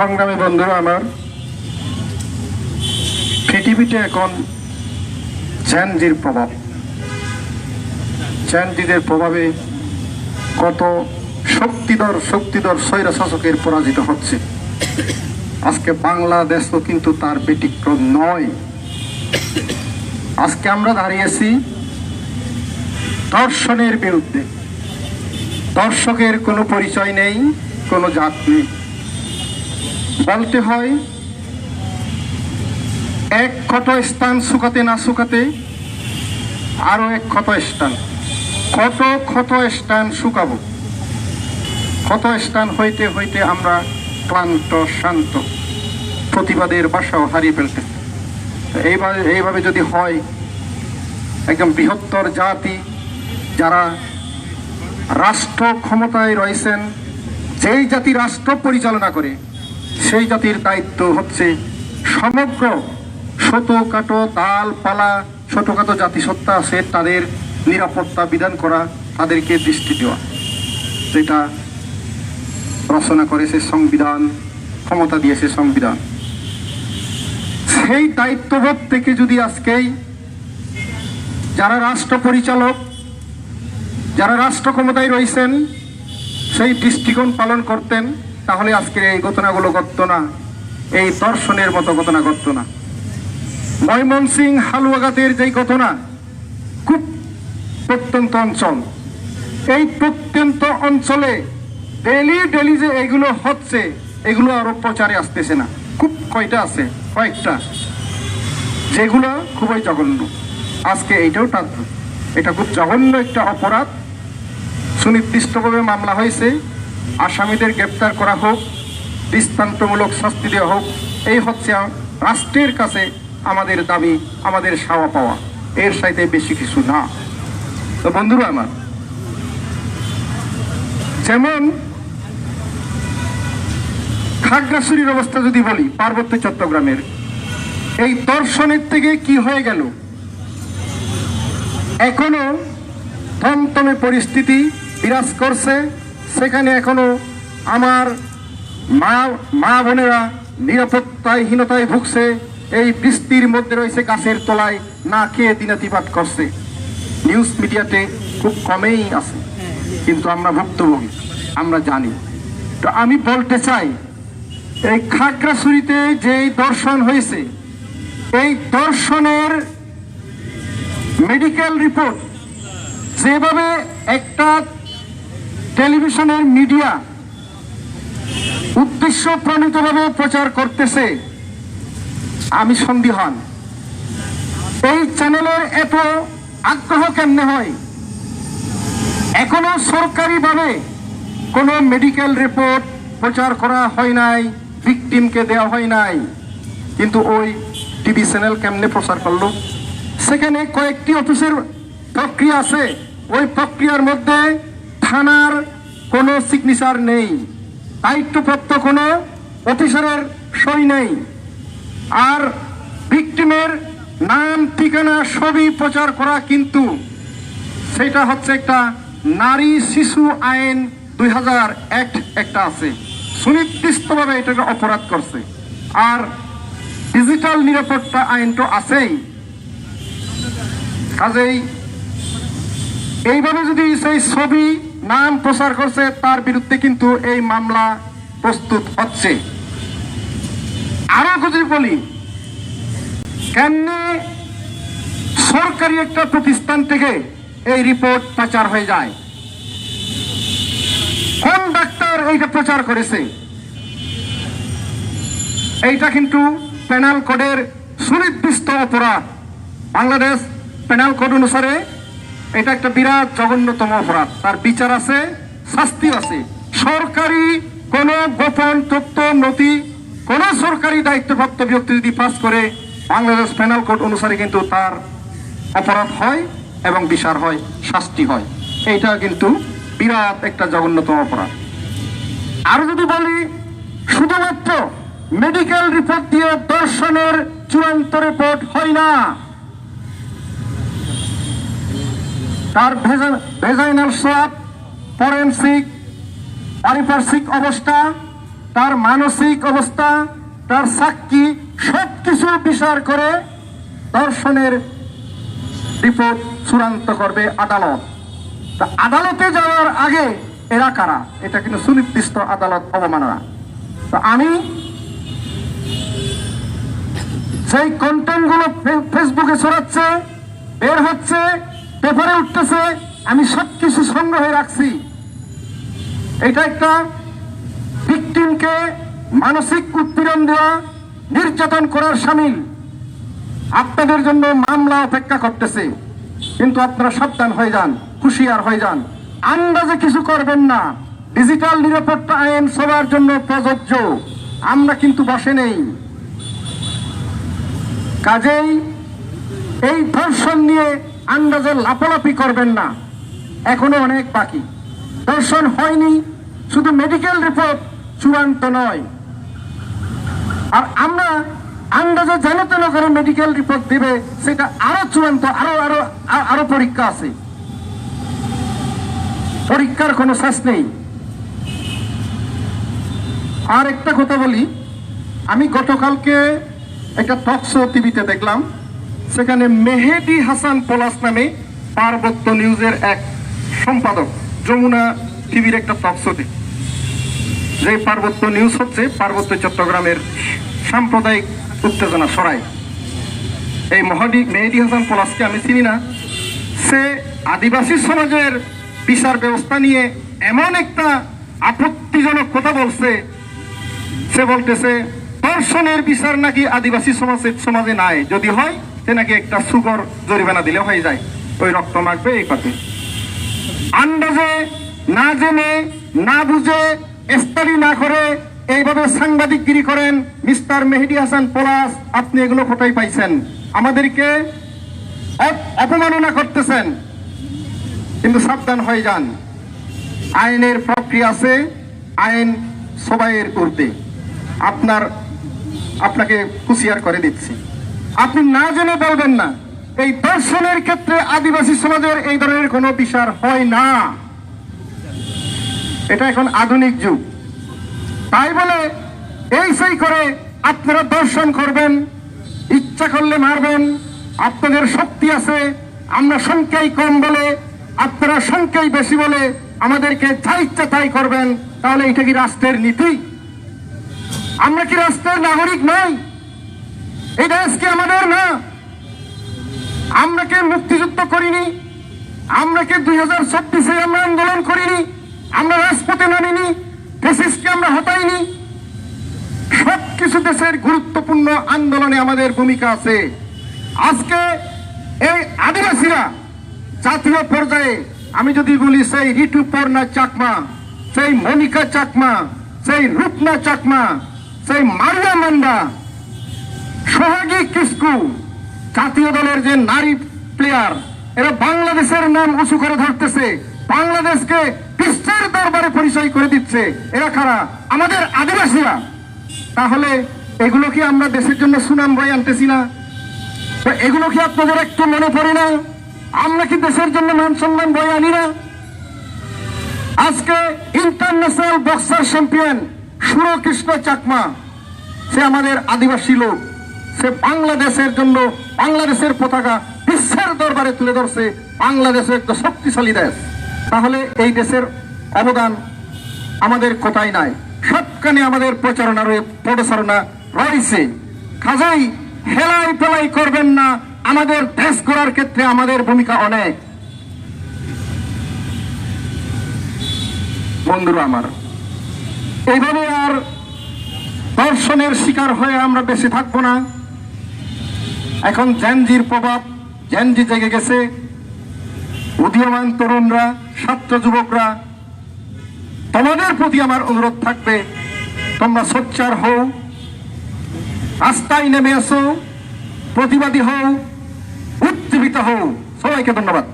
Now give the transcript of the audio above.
সংগ্রামী বন্ধুরা আমার, পৃথিবীতে এখন চ্যানজির প্রভাব। চ্যানজিদের প্রভাবে কত শক্তিধর শক্তিধর স্বৈরা শাসকের পরাজিত হচ্ছে। আজকে বাংলাদেশও কিন্তু তার ব্যতিক্রম নয়। আজকে আমরা দাঁড়িয়েছি দর্শনের বিরুদ্ধে। দর্শকের কোনো পরিচয় নেই, কোনো জাত নেই। বলতে হয়, এক ক্ষত স্থান শুকাতে না শুকাতে আরও এক ক্ষত স্থান। কত ক্ষত স্থান শুকাবো। ক্ষত স্থান হইতে হইতে আমরা ক্লান্ত, শান্ত প্রতিবাদের বাসাও হারিয়ে ফেলতে। এইভাবে এইভাবে যদি হয় একদম বৃহত্তর জাতি যারা রাষ্ট্র ক্ষমতায় রয়েছেন, যেই জাতি রাষ্ট্র পরিচালনা করে সেই জাতির দায়িত্ব হচ্ছে সমগ্র ছোটখাটো তাল পালা ছোটখাটো জাতিসত্তা আছে, তাদের নিরাপত্তা বিধান করা, তাদেরকে দৃষ্টি দেওয়া। যেটা রচনা করেছে সংবিধান, ক্ষমতা দিয়েছে সংবিধান। সেই দায়িত্ববোধ থেকে যদি আজকেই যারা রাষ্ট্র পরিচালক, যারা রাষ্ট্র ক্ষমতায় রয়েছেন, সেই দৃষ্টিকোণ পালন করতেন তাহলে আজকের এই ঘটনাগুলো ঘটতো না। এই দর্শনের মতো ঘটনা ঘটতো না। ময়মনসিং হালুয়াগাতের যেই ঘটনা, খুব প্রত্যন্ত অঞ্চল। এই প্রত্যন্ত অঞ্চলে ডেলি ডেলি যে এগুলো হচ্ছে, এগুলো আরও প্রচারে আসতেছে না। খুব কয়টা আছে? কয়েকটা। যেগুলো খুবই জঘন্য। আজকে এইটাও তার এটা খুব জঘন্য একটা অপরাধ। সুনির্দিষ্টভাবে মামলা হয়েছে। আসামিদের গ্রেপ্তার করা হোক, দৃষ্টান্তমূলক শাস্তি দেওয়া হোক, এই হচ্ছে রাষ্ট্রের কাছে আমাদের দাবি, আমাদের সাওয়া পাওয়া। এর সাথে বেশি কিছু না। তো বন্ধুরা আমার, যেমন খাগড়াছড়ির অবস্থা যদি বলি, পার্বত্য চট্টগ্রামের, এই দর্শনের থেকে কি হয়ে গেল? এখনও থমথমে পরিস্থিতি বিরাজ করছে। সেখানে এখনও আমার মা মা বোনেরা নিরাপত্তাহীনতায় ভুগছে, এই বৃষ্টির মধ্যে রয়েছে গাছের তলায় না খেয়ে দিনাতিপাত করছে। নিউজ মিডিয়াতে খুব কমেই আছে, কিন্তু আমরা ভুক্তভোগী, আমরা জানি। তো আমি বলতে চাই, এই খাগড়াছড়িতে যেই দর্শন হয়েছে, এই দর্শনের মেডিকেল রিপোর্ট যেভাবে একটা টেলিভিশনের মিডিয়া উদ্দেশ্য প্রণীতভাবে প্রচার করতেছে, আমি সন্দিহান এই চ্যানেলের এত আগ্রহ কেমনে হয়? এখনও সরকারিভাবে কোনো মেডিকেল রিপোর্ট প্রচার করা হয় নাই, ভিকটিমকে দেওয়া হয় নাই। কিন্তু ওই টিভি চ্যানেল কেমনে প্রচার করল? সেখানে কয়েকটি অফিসের প্রক্রিয়া আছে। ওই প্রক্রিয়ার মধ্যে থানার কোনো সিগনেচার নেই। দায়িত্বপ্রাপ্ত কোনো অফিসারের সই নেই। আর ভিকটিমের নাম, ঠিকানা সবই প্রচার করা কিন্তু সেটা হচ্ছে একটা নারী শিশু আইন দুই হাজার এক একটা আছে। সুনির্দিষ্টভাবে এটাকে অপরাধ করছে। আর ডিজিটাল নিরাপত্তা আইন তো আছেই। কাজেই এইভাবে যদি সেই ছবি নাম প্রচার করছে, তার বিরুদ্ধে কিন্তু এই মামলা প্রস্তুত হচ্ছে। আরও যদি বলি, কেমনে সরকারি একটা প্রতিষ্ঠান থেকে এই রিপোর্ট প্রচার হয়ে যায়? কোন ডাক্তার এইটা প্রচার করেছে? এইটা কিন্তু পেনাল কোডের সুনির্দিষ্ট অপরাধ। বাংলাদেশ পেনাল কোড অনুসারে এটা একটা বিরাট জঘন্যতম অপরাধ। তার বিচার আছে, শাস্তি আছে। সরকারি কোন গোপন তথ্য নথি, কোন সরকারি দায়িত্বপ্রাপ্ত ব্যক্তি যদি পাস করে, বাংলাদেশ পেনাল কোড অনুসারে কিন্তু তার অপরাধ হয় এবং বিচার হয়, শাস্তি হয়। এইটা কিন্তু বিরাট একটা জঘন্যতম অপরাধ। আর যদি বলি, শুধুমাত্র মেডিকেল রিপোর্ট দিয়ে দর্শনের চূড়ান্ত রিপোর্ট হয় না। তার ভেজাইনাল সোয়াব ফরেন্সিক, পারিপার্শ্বিক অবস্থা, তার মানসিক অবস্থা, তার সাক্ষী সব কিছু বিচার করে দর্শনের রিপোর্ট চূড়ান্ত করবে আদালত। তা আদালতে যাওয়ার আগে এরা কারা? এটা কিন্তু সুনির্দিষ্ট আদালত অবমাননা। তো আমি সেই কন্টেন্টগুলো ফেসবুকে ছড়াচ্ছে, বের হচ্ছে পেপারে উঠতেছে, আমি সবকিছু সংগ্রহে রাখছি। এটা একটা ভিকটিমকে মানসিক উৎপীড়ন দেওয়া, নির্যাতন করার সামিল। আপনাদের জন্য মামলা অপেক্ষা করতেছে। কিন্তু আপনারা সাবধান হয়ে যান, হুঁশিয়ার হয়ে যান। আন্দাজে কিছু করবেন না। ডিজিটাল নিরাপত্তা আইন সবার জন্য প্রযোজ্য। আমরা কিন্তু বসে নেই। কাজেই এই ধর্ষণ নিয়ে আন্দাজে লাফালাফি করবেন না। এখনও অনেক বাকি। ধর্ষণ হয়নি, শুধু মেডিকেল রিপোর্ট চূড়ান্ত নয়। আর আমরা আন্দাজে যেন তেন করে মেডিকেল রিপোর্ট দিবে, সেটা আরও চূড়ান্ত, আরও আরও আরও পরীক্ষা আছে। পরীক্ষার কোনো শেষ নেই। আর একটা কথা বলি, আমি গতকালকে একটা টক শো টিভিতে দেখলাম। সেখানে মেহেদি হাসান পলাশ নামে পার্বত্য নিউজের এক সম্পাদক, যমুনা টিভির একটা শোতে। যে পার্বত্য নিউজ হচ্ছে পার্বত্য চট্টগ্রামের সাম্প্রদায়িক উত্তেজনা সরাই এই মহাদি মেহেদি হাসান পলাশকে আমি চিনি না। সে আদিবাসী সমাজের বিচার ব্যবস্থা নিয়ে এমন একটা আপত্তিজনক কথা বলছে। সে বলতেছে ধর্ষণের বিচার নাকি আদিবাসী সমাজে সমাজে নাই। যদি হয় সে একটা সুগর জরিমানা দিলে হয়ে যায়। ওই রক্ত মাখবে, এই কথা। আন্দাজে না জেনে, না বুঝে, স্টাডি না করে এইভাবে সাংবাদিকগিরি করেন মিস্টার মেহেদি হাসান পলাশ, আপনি এগুলো কোথায় পাইছেন? আমাদেরকে অপ- অপমাননা করতেছেন। কিন্তু সাবধান হয়ে যান। আইনের প্রক্রিয়া আছে, আইন সবাইয়ের করতে আপনার আপনাকে হুঁশিয়ার করে দিচ্ছি। আপনি না জেনে বলবেন না, এই দর্শনের ক্ষেত্রে আদিবাসী সমাজের এই ধরনের কোনো বিচার হয় না। এটা এখন আধুনিক যুগ। তাই বলে এই সেই করে আপনারা দর্শন করবেন, ইচ্ছা করলে মারবেন, আপনাদের শক্তি আছে, আমরা সংখ্যাই কম বলে, আপনারা সংখ্যাই বেশি বলে আমাদেরকে যা ইচ্ছা তাই করবেন, তাহলে এটা কি রাষ্ট্রের নীতি? আমরা কি রাষ্ট্রের নাগরিক নই? এই দেশ কি আমাদের না? আমরা কি মুক্তিযুদ্ধ করিনি? আমরা কি দুই হাজার চব্বিশে আমরা আন্দোলন করিনি? আমরা রাজপথে নামিনি? ফেসিসকে আমরা হটাইনি? সব কিছু দেশের গুরুত্বপূর্ণ আন্দোলনে আমাদের ভূমিকা আছে। আজকে এই আদিবাসীরা জাতীয় পর্যায়ে, আমি যদি বলি সেই ঋতু পর্ণা চাকমা, সেই মনিকা চাকমা, সেই রূপনা চাকমা, সেই মারিয়া মান্ডা সোহাগী কিস্কু, জাতীয় দলের যে নারী প্লেয়ার এরা বাংলাদেশের নাম উঁচু করে ধরতেছে। বাংলাদেশকে বিশ্বের দরবারে পরিচয় করে দিচ্ছে। এরা কারা? আমাদের আদিবাসীরা। তাহলে এগুলো কি আমরা দেশের জন্য সুনাম বয়ে আনতেছি না? এগুলো কি আপনাদের একটু মনে পড়ে না? আমরা কি দেশের জন্য মান সম্মান বয়ে আনি না? আজকে international boxer champion Surkrishna Chakma, সে আমাদের আদিবাসী লোক। সে বাংলাদেশের জন্য বাংলাদেশের পতাকা বিশ্বের দরবারে তুলে ধরছে বাংলাদেশের একটা শক্তিশালী দেশ। তাহলে এই দেশের অবদান আমাদের কোথায় নাই? সবখানে আমাদের প্রচারণা প্রচারণা রয়েছে। কাজেই হেলাই পেলাই করবেন না, আমাদের দেশ করার ক্ষেত্রে আমাদের ভূমিকা অনেক। বন্ধুরা আমার, এইভাবে আর দর্শনের শিকার হয়ে আমরা বেশি থাকব না। এখন জ্যানজির প্রভাব, জ্যানজি জেগে গেছে। উদীয়মান তরুণরা, ছাত্র যুবকরা, তোমাদের প্রতি আমার অনুরোধ থাকবে, তোমরা সোচ্চার হও আস্থায় নেমে আসো, প্রতিবাদী হও, উজ্জীবিত হও। সবাইকে ধন্যবাদ।